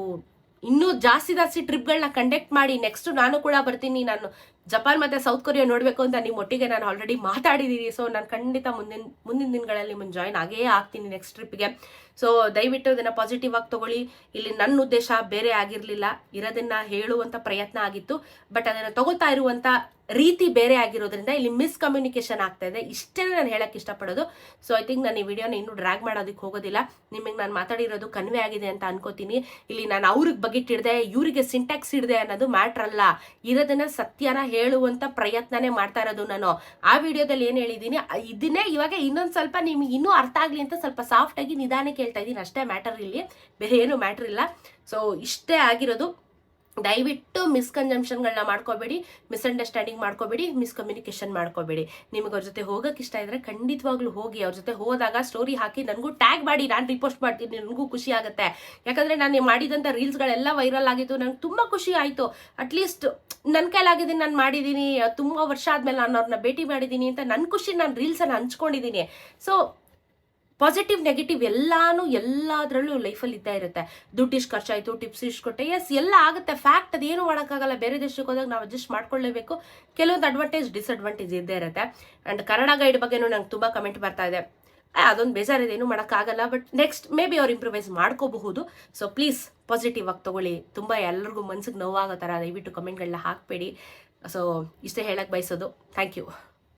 ಇನ್ನೂ ಜಾಸ್ತಿ ಜಾಸ್ತಿ ಟ್ರಿಪ್ಗಳನ್ನ ಕಂಡಕ್ಟ್ ಮಾಡಿ. ನೆಕ್ಸ್ಟ್ ನಾನು ಕೂಡ ಬರ್ತೀನಿ. ನಾನು ಜಪಾನ್ ಮತ್ತೆ ಸೌತ್ ಕೊರಿಯಾ ನೋಡಬೇಕು ಅಂತ ನಿಮ್ಮ ಒಟ್ಟಿಗೆ ನಾನು ಆಲ್ರೆಡಿ ಮಾತಾಡಿದ್ದೀನಿ ಸೊ ನಾನು ಖಂಡಿತ ಮುಂದಿನ ಮುಂದಿನ ದಿನಗಳಲ್ಲಿ ನಿಮ್ಮನ್ನು ಜಾಯ್ನ್ ಆಗೇ ಆಗ್ತೀನಿ ನೆಕ್ಸ್ಟ್ ಟ್ರಿಪ್ಗೆ ಸೊ ದಯವಿಟ್ಟು ಇದನ್ನು ಪಾಸಿಟಿವ್ ಆಗಿ ತಗೊಳ್ಳಿ. ಇಲ್ಲಿ ನನ್ನ ಉದ್ದೇಶ ಬೇರೆ ಆಗಿರಲಿಲ್ಲ. ಇರೋದನ್ನು ಹೇಳುವಂಥ ಪ್ರಯತ್ನ ಆಗಿತ್ತು. ಬಟ್ ಅದನ್ನು ತಗೋತಾ ಇರುವಂಥ ರೀತಿ ಬೇರೆ ಆಗಿರೋದ್ರಿಂದ ಇಲ್ಲಿ ಮಿಸ್ಕಮ್ಯುನಿಕೇಶನ್ ಆಗ್ತಾ ಇದೆ. ಇಷ್ಟೇ ನಾನು ಹೇಳಕ್ಕೆ ಇಷ್ಟಪಡೋದು. ಸೊ ಐ ಥಿಂಕ್ ನಾನು ಈ ವಿಡಿಯೋನ ಇನ್ನೂ ಡ್ರ್ಯಾಗ್ ಮಾಡೋದಕ್ಕೆ ಹೋಗೋದಿಲ್ಲ. ನಿಮಗೆ ನಾನು ಮಾತಾಡಿರೋದು ಕನ್ವೆ ಆಗಿದೆ ಅಂತ ಅನ್ಕೋತೀನಿ. ಇಲ್ಲಿ ನಾನು ಅವ್ರಿಗೆ ಬಗೆಟ್ಟಿಡ್ದೆ ಇವರಿಗೆ ಸಿಂಟ್ಯಾಕ್ಸ್ ಹಿಡ್ದೆ ಅನ್ನೋದು ಮ್ಯಾಟ್ರಲ್ಲ ಇರೋದನ್ನ ಸತ್ಯನ ಹೇಳುವಂತ ಪ್ರಯತ್ನನೇ ಮಾಡ್ತಾ ಇರೋದು ನಾನು. ಆ ವಿಡಿಯೋದಲ್ಲಿ ಏನು ಹೇಳಿದ್ದೀನಿ ಇದನ್ನೇ ಇವಾಗ ಇನ್ನೊಂದು ಸ್ವಲ್ಪ ನಿಮ್ಗೆ ಇನ್ನೂ ಅರ್ಥ ಆಗಲಿ ಅಂತ ಸ್ವಲ್ಪ ಸಾಫ್ಟ್ ಆಗಿ ನಿಧಾನಕ್ಕೆ ಹೇಳ್ತಾ ಇದ್ದೀನಿ ಅಷ್ಟೇ ಮ್ಯಾಟರ್ ಇಲ್ಲಿ. ಬೇರೆ ಏನು ಮ್ಯಾಟ್ರ್ ಇಲ್ಲ. ಸೊ ಇಷ್ಟೇ ಆಗಿರೋದು. ದಯವಿಟ್ಟು ಮಿಸ್ಕನ್ಜಂಪ್ಷನ್ಗಳನ್ನ ಮಾಡ್ಕೋಬೇಡಿ, ಮಿಸ್ಅಂಡರ್ಸ್ಟ್ಯಾಂಡಿಂಗ್ ಮಾಡ್ಕೋಬೇಡಿ ಮಿಸ್ಕಮ್ಯುನಿಕೇಶನ್ ಮಾಡ್ಕೋಬೇಡಿ. ನಿಮ್ಗೆ ಅವ್ರ ಜೊತೆ ಹೋಗಕ್ಕೆ ಇಷ್ಟ ಇದ್ರೆ ಖಂಡಿತವಾಗ್ಲೂ ಹೋಗಿ ಅವ್ರ ಜೊತೆ ಹೋದಾಗ ಸ್ಟೋರಿ ಹಾಕಿ ನನಗೂ ಟ್ಯಾಗ್ ಮಾಡಿ, ನಾನು ರಿಪೋಸ್ಟ್ ಮಾಡ್ತೀನಿ, ನನಗೂ ಖುಷಿ ಆಗುತ್ತೆ. ಯಾಕಂದ್ರೆ ನಾನು ಮಾಡಿದಂಥ ರೀಲ್ಸ್ಗಳೆಲ್ಲ ವೈರಲ್ ಆಗಿತ್ತು ನಂಗೆ ತುಂಬ ಖುಷಿ ಆಯಿತು. ಅಟ್ಲೀಸ್ಟ್ ನನ್ನ ಕೈಲಾಗಿದ್ದೀನಿ, ನಾನು ಮಾಡಿದ್ದೀನಿ, ತುಂಬ ವರ್ಷ ಆದಮೇಲೆ ನಾನು ಅವ್ರನ್ನ ಭೇಟಿ ಮಾಡಿದ್ದೀನಿ ಅಂತ ನನ್ನ ಖುಷಿ, ನಾನು ರೀಲ್ಸನ್ನು ಹಂಚ್ಕೊಂಡಿದ್ದೀನಿ. ಸೊ ಪಾಸಿಟಿವ್ ನೆಗೆಟಿವ್ ಎಲ್ಲಾನು ಎಲ್ಲದರಲ್ಲೂ ಲೈಫಲ್ಲಿ ಇದ್ದೇ ಇರುತ್ತೆ. ದುಡ್ಡು ಇಷ್ಟು ಖರ್ಚಾಯಿತು ಟಿಪ್ಸ್ ಇಷ್ಟು ಕೊಟ್ಟೆ ಎಸ್ ಎಲ್ಲ ಆಗುತ್ತೆ. ಫ್ಯಾಕ್ಟ್ ಅದೇನು ಮಾಡೋಕ್ಕಾಗಲ್ಲ. ಬೇರೆ ದೇಶಕ್ಕೆ ಹೋದಾಗ ನಾವು ಅಡ್ಜಸ್ಟ್ ಮಾಡ್ಕೊಳ್ಳೇಬೇಕು ಕೆಲವೊಂದು ಅಡ್ವಾಂಟೇಜ್ ಡಿಸ್ಅಡ್ವಾಂಟೇಜ್ ಇದ್ದೇ ಇರುತ್ತೆ. ಆ್ಯಂಡ್ ಕನ್ನಡ ಗೈಡ್ ಬಗ್ಗೆನೂ ನಂಗೆ ತುಂಬ ಕಮೆಂಟ್ ಬರ್ತಾ ಇದೆ. ಅದೊಂದು ಬೇಜಾರಿದೆ. ಏನು ಮಾಡೋಕ್ಕಾಗಲ್ಲ. ಬಟ್ ನೆಕ್ಸ್ಟ್ ಮೇ ಬಿ ಅವ್ರು ಇಂಪ್ರೂವೈಸ್ ಮಾಡ್ಕೋಬಹುದು. ಸೊ ಪ್ಲೀಸ್ ಪಾಸಿಟಿವ್ ಆಗಿ ತಗೊಳ್ಳಿ. ತುಂಬ ಎಲ್ಲರಿಗೂ ಮನ್ಸಿಗೆ ನೋವಾಗೋ ಥರ ದಯವಿಟ್ಟು ಕಮೆಂಟ್ಗಳನ್ನ ಹಾಕಬೇಡಿ. ಸೊ ಇಷ್ಟೇ ಹೇಳಕ್ಕೆ ಬಯಸೋದು. Thank you